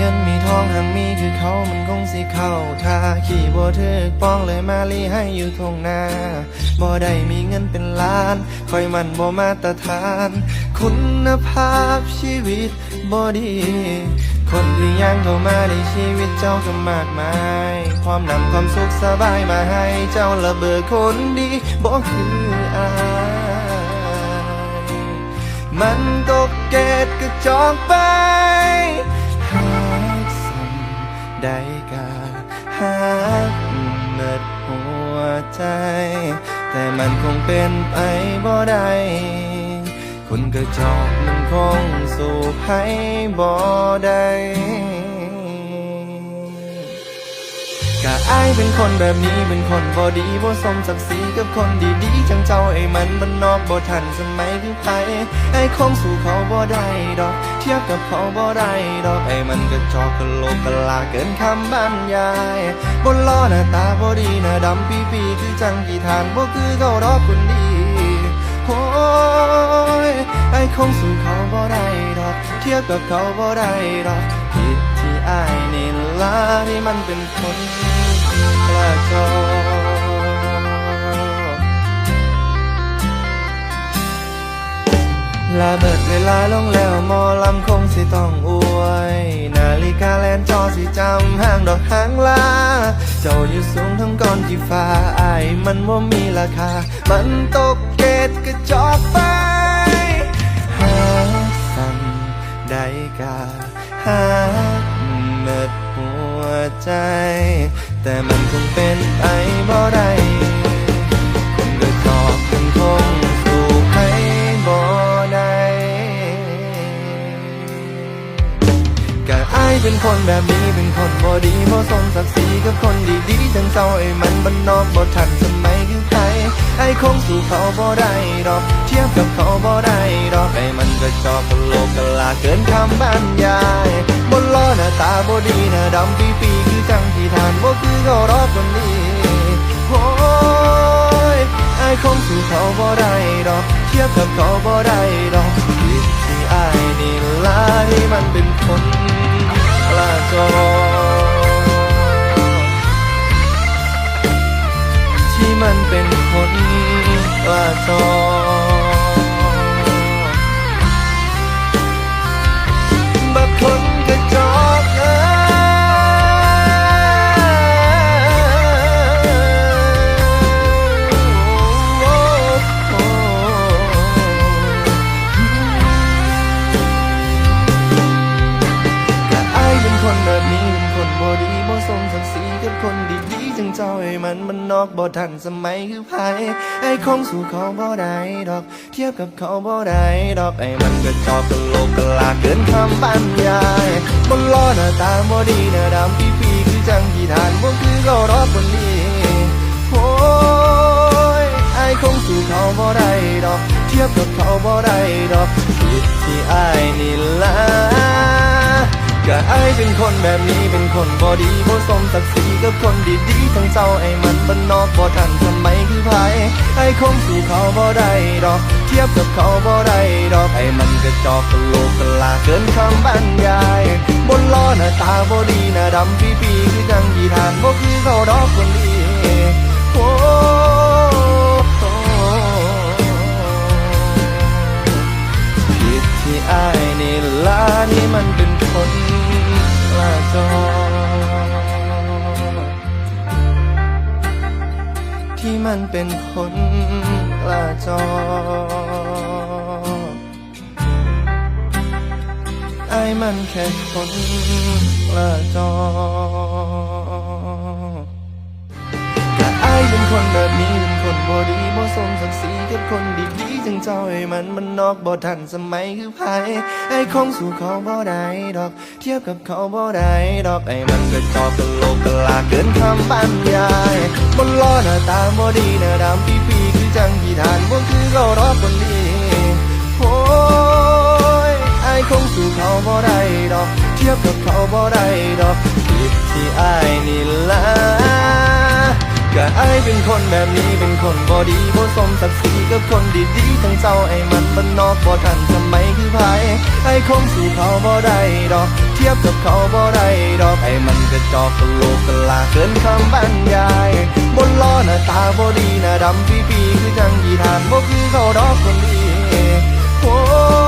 งินมีทองหังมีคือเขามันคงสิเข้าท่าขี่บ่ถึกป้องเลยมาลีให้อยู่ทงนาบ่ได้มีเงินเป็นล้านคอยมันบ่มาตรฐาน คุณภาพชีวิตบ่ดีคนที่ยังเข้ามาในชีวิตเจ้าก็มากมายพร้อมนำความสุขสบายมาให้เจ้าระเบิดคนดีบ่คืออายมันตกเกตกระจอกไป ได้กาหากเมิดหัวใจ แต่มันคงเป็นไปบ่ได้คนกระจอกมันคงสู่ให้บ่ได้ กะอเป็นคนแบบนี้เป็นคนบ่ดีบ่สมศักดิ์ศรีกับคนดีๆจังเจ้าไอ้มันมันนอกบ่ทันสมัยคือไผไอ้คงสู่เขาบ่ได้ดอก เทียบกับเขาบ่ได้ดอกไอ้มันก็จอกกะโหลกกะลาเกินคำบรรยายบนล้อหน้าตาบ่ดีหน้าดำปีปีคือจังกี่ทานบ่คือเขาดอกคนดีโอ้ยไอ้คงสู่เขาบ่ได้ดอก เทียบกับเขาบ่ได้ดอกผิดที่ไอายนี่ละที่มันเป็นคน ลาเบิดเวลาลงแล้วมอลำคงสิต้องอวย นาฬิกาแลนจอสิจำห้างดอกหางลา เจ้าอยู่สูงทั้งก้อนที่ฟ้าไอายมันว่ามีราคา มันตกเกตกระจอกไป หาสั่งได้กาหาเมิดหัวใจ แต่มันคงเป็นไปบ่ได้ คนแบบนี้เป็นคนบ่ดีบ่สมศักดิ์ศรีกับคนดีๆจังเจ้าไอ้มันบ้านนอกบ่ทันสมัยคือใครไอ้คงสู่เขาบ่ได้ดอก เทียบกับเขาบ่ได้ดอกไอ้มันก็จอกกะโลกกะลาเกินคำบรรยายบนล้อหน้าตาบ่ดีหน้าดำปีปีๆคือจังที่ทานบ่คือเขารอบคนนี้โอ้ยไอ้คงสู่เขาบ่ได้ดอก เทียบกับเขาบ่ได้ดอก ลา มันมันนอกบ่ทันสมัยคือไผไอ้คงสู่เขาบ่ได้ดอก เทียบกับเขาบ่ได้ดอกไอ้มันก็จอกกะโลกกะลาเกินคำบรรยายบนล้อหน้าตาบ่ดีหน้าดำปีปีๆคือจังที่ทานบ่คือเขารอบคนนี้โอ้ยไอ้คงสู่เขาบ่ได้ดอก เทียบกับเขาบ่ได้ดอกผิดที่ไอายนี่ละ ก็อเป็นคนแบบนี้เป็นคนบ่ดีบ่สมศักดิ์ศรีกับคนดีๆทั้งเจ้าไอ้มันบ้านนอกบ่ทันสมัยคือไผไอ้คงสู่เขาบ่ได้ดอก เทียบกับเขาบ่ได้ดอกไอ้มันก็จอกกะโลกกะลาเกินคำบรรยาย บนล้อหน้าตาบ่ดีหน้าดำปีปีคือจังยีทานบ่คือเขาดอกคนดีโอ้ผิดที่อายนี่ละนี่มันเป็น อ ที่มันเป็นคนลาจอไอ้มันแค่คนละจอก็อายเป็นคนแบบนี้เป็นคนบ่ดีบ่สมศักดิ์ศรีกับคนดี ๆจังเจ้าไอ้มันมันนอกบ่ทันสมัยคือไผไอ้คงสู่เขาบ่ได้ดอก เทียบกับเขาบ่ได้ดอกไอ้มันก็จอกกะโหลกกลาเกินคำบรรยายบนล้อหน้าตาบ่ดีหน้าดำปีปีๆคือจังที่ทานบ่คือเขารอบคนนี้โอ้ยไอ้คงสู่เขาบ่ได้ดอก เทียบกับเขาบ่ได้ดอกผิดที่ไอายนี่ละ ก็ไอายเป็นคนแบบนี้เป็นคนบอดีบ่สมศักดิ์ศรีกับคนดีๆทั้งเจ้าไอ้มันบ้านนอกบ่ทันสมัยคือไผไอ้คงสู่เขาบ่ได้ดอก เทียบกับเขาบ่ได้ดอกไอ้มันกระจอกกะโลกกะลาเกินคำบรรยายบนล้อหน้าตาบ่ดีหน้าดำปีปีคือจังยีทานบ่คือเขาดอกคนดีโอ้